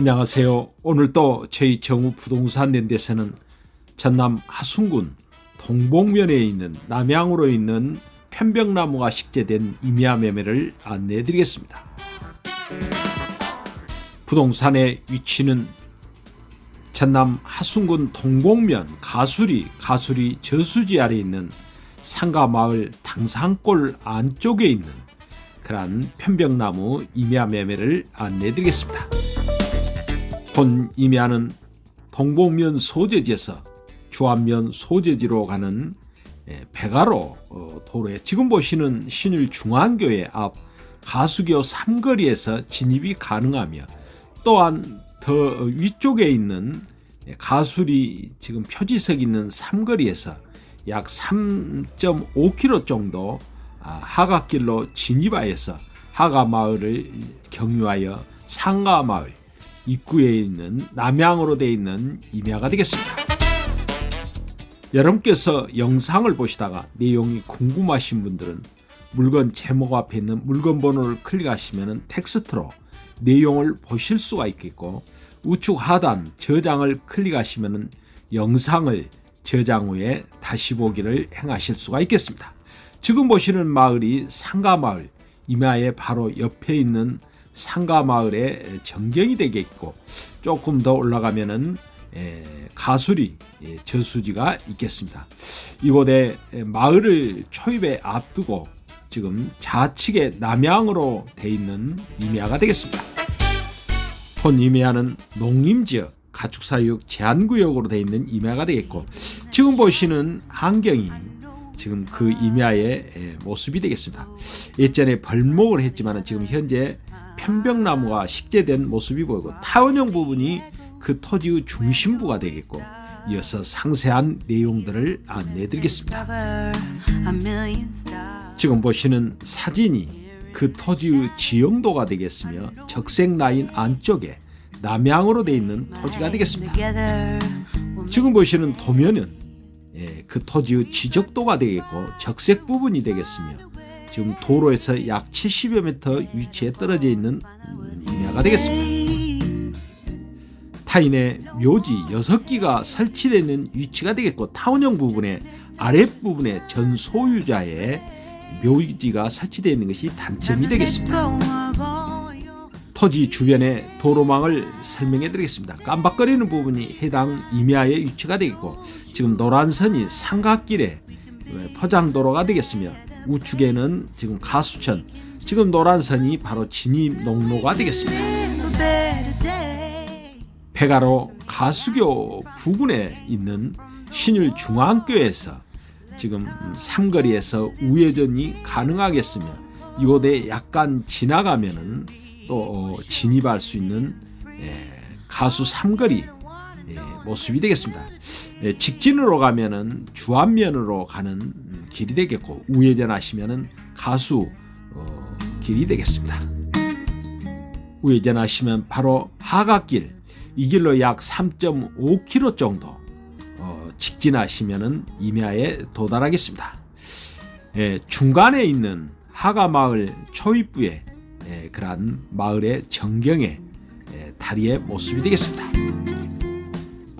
안녕하세요. 오늘 또 저희 정우 부동산 랜드에서는 전남 하순군 동봉면에 있는 남양으로 있는 편백나무가 식재된 임야 매매를 안내해 드리겠습니다. 부동산의 위치는 전남 하순군 동봉면 가수리 가수리 저수지 아래 있는 상가마을 당산골 안쪽에 있는 그러한 편백나무 임야 매매를 안내해 드리겠습니다. 본 임야는 동봉면 소재지에서 주안면 소재지로 가는 예, 배가로 어, 도로에 지금 보시는 신일 중앙교회 앞 가수교 삼거리에서 진입이 가능하며 또한 더 위쪽에 있는 예, 가수리 지금 표지석 있는 삼거리에서 약 3.5km 정도 아, 하갓길로 진입하여서 하가마을을 경유하여 상가마을 입구에 있는 남양으로 되어 있는 임야가 되겠습니다. 여러분께서 영상을 보시다가 내용이 궁금하신 분들은 물건 제목 앞에 있는 물건 번호를 클릭하시면 텍스트로 내용을 보실 수가 있겠고 우측 하단 저장을 클릭하시면 영상을 저장 후에 다시 보기를 행하실 수가 있겠습니다. 지금 보시는 마을이 상가마을 임야의 바로 옆에 있는 상가 마을의 전경이 되겠고 조금 더 올라가면은 에, 가수리 예, 저수지가 있겠습니다. 이곳에 마을을 초입에 앞두고 지금 좌측에 남향으로 돼 있는 임야가 되겠습니다. 본 임야는 농림지역 가축사육 제한구역으로 돼 있는 임야가 되겠고 지금 보시는 환경이 지금 그 임야의 모습이 되겠습니다. 예전에 벌목을 했지만 지금 현재 편백나무가 식재된 모습이 보이고 타원형 부분이 그 토지의 중심부가 되겠고 이어서 상세한 내용들을 안내해 드리겠습니다. 지금 보시는 사진이 그 토지의 지형도가 되겠으며 적색 라인 안쪽에 남향으로 되어 있는 토지가 되겠습니다. 지금 보시는 도면은 예, 그 토지의 지적도가 되겠고 적색 부분이 되겠으며 지금 도로에서 약 70여 미터 위치에 떨어져 있는 임야가 되겠습니다. 타인의 묘지 6기가 설치되어 있는 위치가 되겠고 타원형 부분의 아랫부분에 전 소유자의 묘지가 설치되어 있는 것이 단점이 되겠습니다. 토지 주변의 도로망을 설명해 드리겠습니다. 깜박거리는 부분이 해당 임야의 위치가 되겠고 지금 노란 선이 삼각길에 포장도로가 되겠으며 우측에는 지금 가수천 지금 노란 선이 바로 진입 농로가 되겠습니다. 폐가로 가수교 부근에 있는 신일 중앙교에서 지금 삼거리에서 우회전이 가능하겠으며 이곳에 약간 지나가면은 또 어, 진입할 수 있는 예, 가수 삼거리 예, 모습이 되겠습니다. 예, 직진으로 가면은 주안면으로 가는 길이 되겠고 우회전 하시면은 가수 어, 길이 되겠습니다. 우회전 하시면 바로 하갓길 이 길로 약 3.5km 정도 어, 직진하시면은 임야에 도달하겠습니다. 예, 중간에 있는 하가마을 초입부에 예, 그러한 마을의 전경의 예, 다리의 모습이 되겠습니다.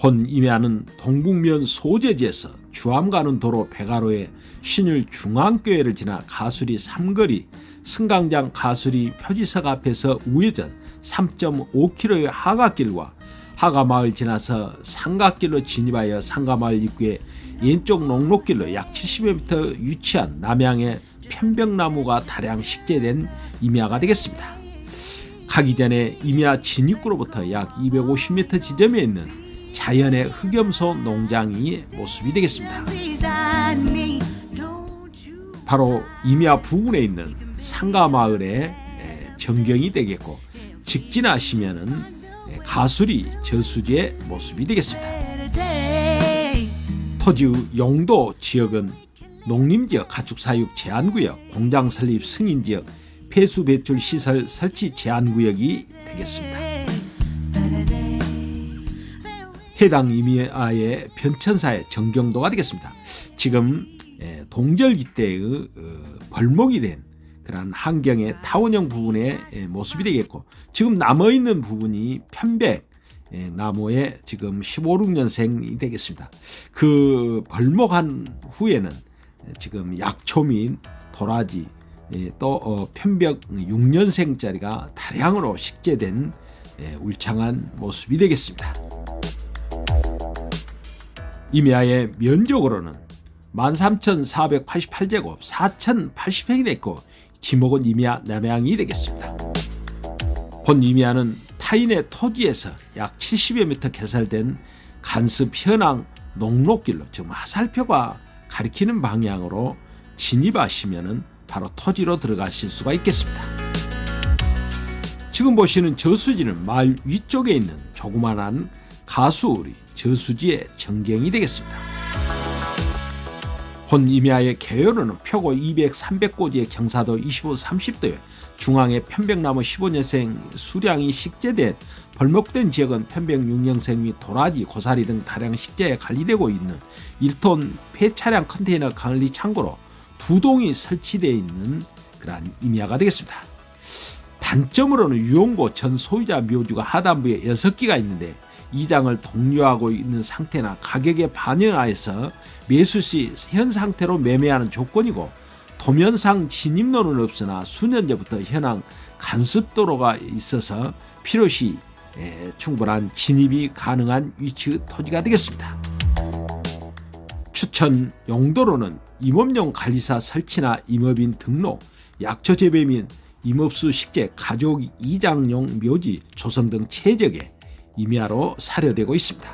본 임야는 동북면 소재지에서 주암 가는 도로 배가로에 신일 중앙교회를 지나 가수리 삼거리 승강장 가수리 표지석 앞에서 우회전 3.5km의 하가길과 하가마을 지나서 상가길로 진입하여 상가마을 입구에 왼쪽 농로길로 약 70m 위치한 남양의 편백나무가 다량 식재된 임야가 되겠습니다. 가기 전에 임야 진입구로부터 약 250m 지점에 있는 자연의 흑염소 농장이 모습이 되겠습니다. 바로 임야 부근에 있는 상가 마을의 전경이 되겠고 직진하시면은 가수리 저수지의 모습이 되겠습니다. 토지 용도 지역은 농림지역 가축사육 제한구역, 공장 설립 승인지역, 폐수 배출 시설 설치 제한구역이 되겠습니다. 해당 임야의 변천사의 정경도가 되겠습니다. 지금 동절기 때의 벌목이 된 그러한 환경의 타원형 부분의 예, 모습이 되겠고 지금 남아 있는 부분이 편백 예, 나무의 지금 15, 6년생이 되겠습니다. 그 벌목한 후에는 지금 약초민, 도라지, 예, 또 어, 편벽 6년생짜리가 다량으로 식재된 예, 울창한 모습이 되겠습니다. 임야의 면적으로는 13,488제곱 4,080평이 됐고 지목은 임야 남양이 되겠습니다. 본 임야는 타인의 토지에서 약 70여 미터 개설된 간습 현황 농로길로 즉 화살표가 가리키는 방향으로 진입하시면은 바로 토지로 들어가실 수가 있겠습니다. 지금 보시는 저수지는 마을 위쪽에 있는 조그만한 가수우리 저수지의 전경이 되겠습니다. 본 임야의 개요로는 표고 200, 300고지의 경사도 25, 30도에 중앙에 편백나무 15년생 수량이 식재된 벌목된 지역은 편백 6년생 및 도라지, 고사리 등 다량 식재에 관리되고 있는 1톤 폐차량 컨테이너 관리 창고로 두 동이 설치되어 있는 그러한 임야가 되겠습니다. 단점으로는 유용고 전 소유자 묘주가 하단부에 6개가 있는데 이장을 독려하고 있는 상태나 가격에 반영하여서 매수 시 현 상태로 매매하는 조건이고 도면상 진입로는 없으나 수년 전부터 현황 간섭도로가 있어서 필요시 에, 충분한 진입이 가능한 위치 토지가 되겠습니다. 추천 용도로는 임업용 관리사 설치나 임업인 등록, 약초 재배 및 임업수 식재, 가족 이장용 묘지, 조성 등 최적의 임야로 사료되고 있습니다.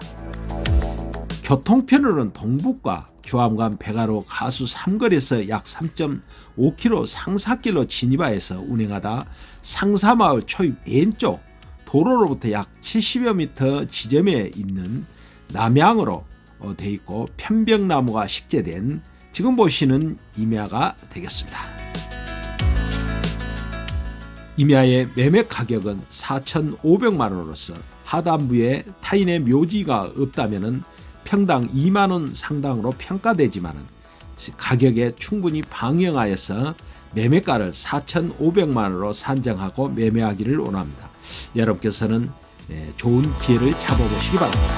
교통편으로는 동북과 주암간 배가로 가수 삼거리에서 약 3.5km 상사길로 진입하여서 운행하다 상사마을 초입 왼쪽 도로로부터 약 70여 미터 지점에 있는 남향으로 어, 돼 있고 편백나무가 식재된 지금 보시는 임야가 되겠습니다. 임야의 매매 가격은 4,500만 원으로서 하단부에 타인의 묘지가 없다면은 평당 2만 원 상당으로 평가되지만은 가격에 충분히 방영하여서 매매가를 4,500만 원으로 산정하고 매매하기를 원합니다. 여러분께서는 예, 좋은 기회를 잡아보시기 바랍니다.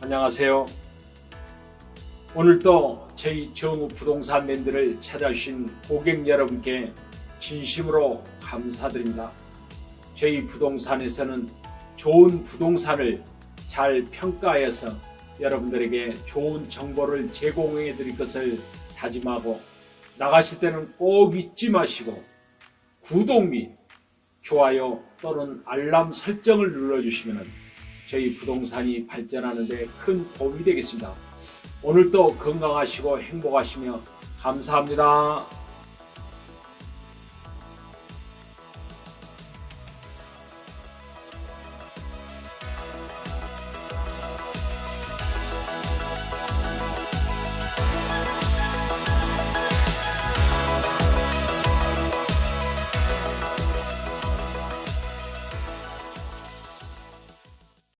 안녕하세요. 오늘도 저희 정우 부동산 랜드를 찾아주신 고객 여러분께 진심으로 감사드립니다. 저희 부동산에서는 좋은 부동산을 잘 평가해서 여러분들에게 좋은 정보를 제공해 드릴 것을 다짐하고 나가실 때는 꼭 잊지 마시고 구독 및 좋아요 또는 알람 설정을 눌러주시면 저희 부동산이 발전하는 데 큰 도움이 되겠습니다. 오늘도 건강하시고 행복하시며 감사합니다.